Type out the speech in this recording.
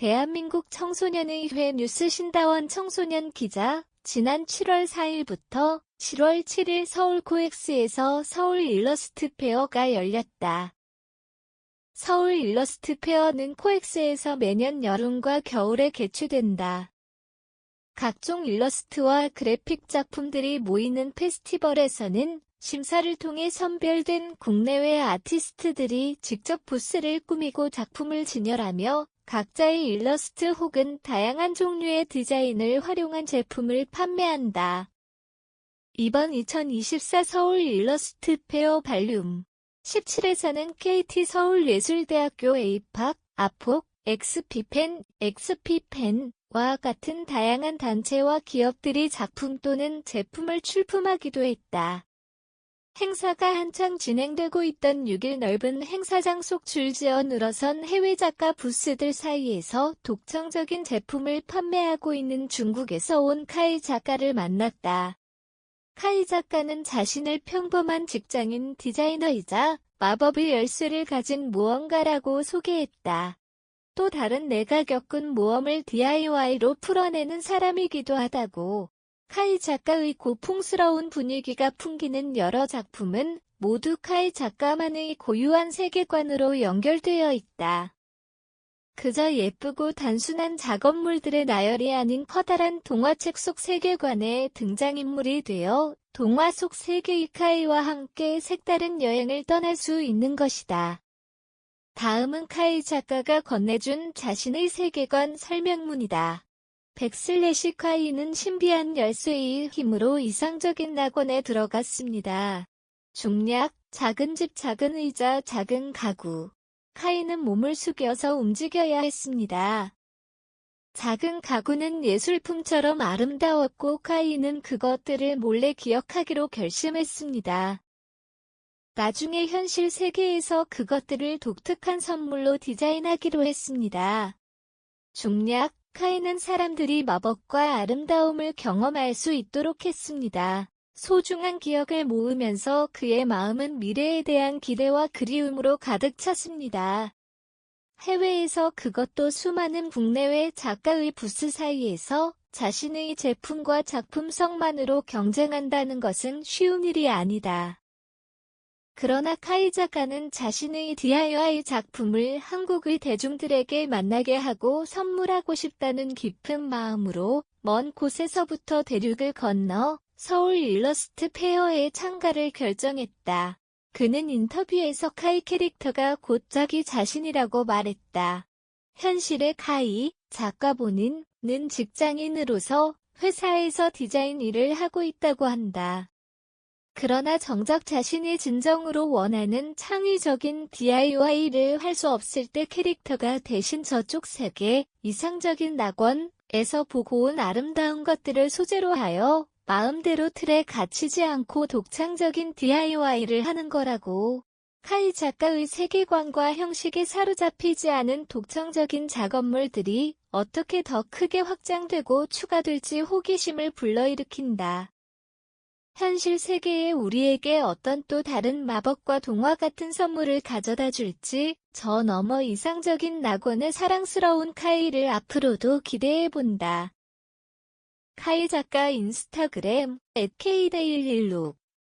대한민국 청소년의 회 뉴스 신다원 청소년 기자, 지난 7월 4일부터 7월 7일 서울 코엑스에서 서울 일러스트 페어가 열렸다. 서울 일러스트 페어는 코엑스에서 매년 여름과 겨울에 개최된다. 각종 일러스트와 그래픽 작품들이 모이는 페스티벌에서는 심사를 통해 선별된 국내외 아티스트들이 직접 부스를 꾸미고 작품을 진열하며 각자의 일러스트 혹은 다양한 종류의 디자인을 활용한 제품을 판매한다. 이번 2024 서울 일러스트 페어 발륨 17에서는 KT 서울예술대학교 에이팍, 아폭, 엑스피펜, 엑스피펜과 같은 다양한 단체와 기업들이 작품 또는 제품을 출품하기도 했다. 행사가 한창 진행되고 있던 6일 넓은 행사장 속 줄지어 늘어선 해외 작가 부스들 사이에서 독창적인 제품을 판매하고 있는 중국에서 온 카이 작가를 만났다. 카이 작가는 자신을 평범한 직장인 디자이너이자 마법의 열쇠를 가진 무언가라고 소개했다. 또 다른 내가 겪은 모험을 DIY로 풀어내는 사람이기도 하다고 카이 작가의 고풍스러운 분위기가 풍기는 여러 작품은 모두 카이 작가만의 고유한 세계관으로 연결되어 있다. 그저 예쁘고 단순한 작업물들의 나열이 아닌 커다란 동화책 속 세계관의 등장인물이 되어 동화 속 세계의 카이와 함께 색다른 여행을 떠날 수 있는 것이다. 다음은 카이 작가가 건네준 자신의 세계관 설명문이다. 백슬래시 카이는 신비한 열쇠의 힘으로 이상적인 낙원에 들어갔습니다. 중략, 작은 집, 작은 의자, 작은 가구. 카이는 몸을 숙여서 움직여야 했습니다. 작은 가구는 예술품처럼 아름다웠고 카이는 그것들을 몰래 기억하기로 결심했습니다. 나중에 현실 세계에서 그것들을 독특한 선물로 디자인하기로 했습니다. 중략, 카이는 사람들이 마법과 아름다움을 경험할 수 있도록 했습니다. 소중한 기억을 모으면서 그의 마음은 미래에 대한 기대와 그리움으로 가득 찼습니다. 해외에서 그것도 수많은 국내외 작가의 부스 사이에서 자신의 제품과 작품성만으로 경쟁한다는 것은 쉬운 일이 아니다. 그러나 카이 작가는 자신의 DIY 작품을 한국의 대중들에게 만나게 하고 선물하고 싶다는 깊은 마음으로 먼 곳에서부터 대륙을 건너 서울 일러스트 페어에 참가를 결정했다. 그는 인터뷰에서 카이 캐릭터가 곧 자기 자신이라고 말했다. 현실의 카이, 작가 본인, 는 직장인으로서 회사에서 디자인 일을 하고 있다고 한다. 그러나 정작 자신이 진정으로 원하는 창의적인 DIY를 할 수 없을 때 캐릭터가 대신 저쪽 세계, 이상적인 낙원에서 보고 온 아름다운 것들을 소재로 하여 마음대로 틀에 갇히지 않고 독창적인 DIY를 하는 거라고. 카이 작가의 세계관과 형식에 사로잡히지 않은 독창적인 작업물들이 어떻게 더 크게 확장되고 추가될지 호기심을 불러일으킨다. 현실 세계에 우리에게 어떤 또 다른 마법과 동화 같은 선물을 가져다 줄지 저 너머 이상적인 낙원의 사랑스러운 카이를 앞으로도 기대해본다. 카이 작가 인스타그램 @k데일일룩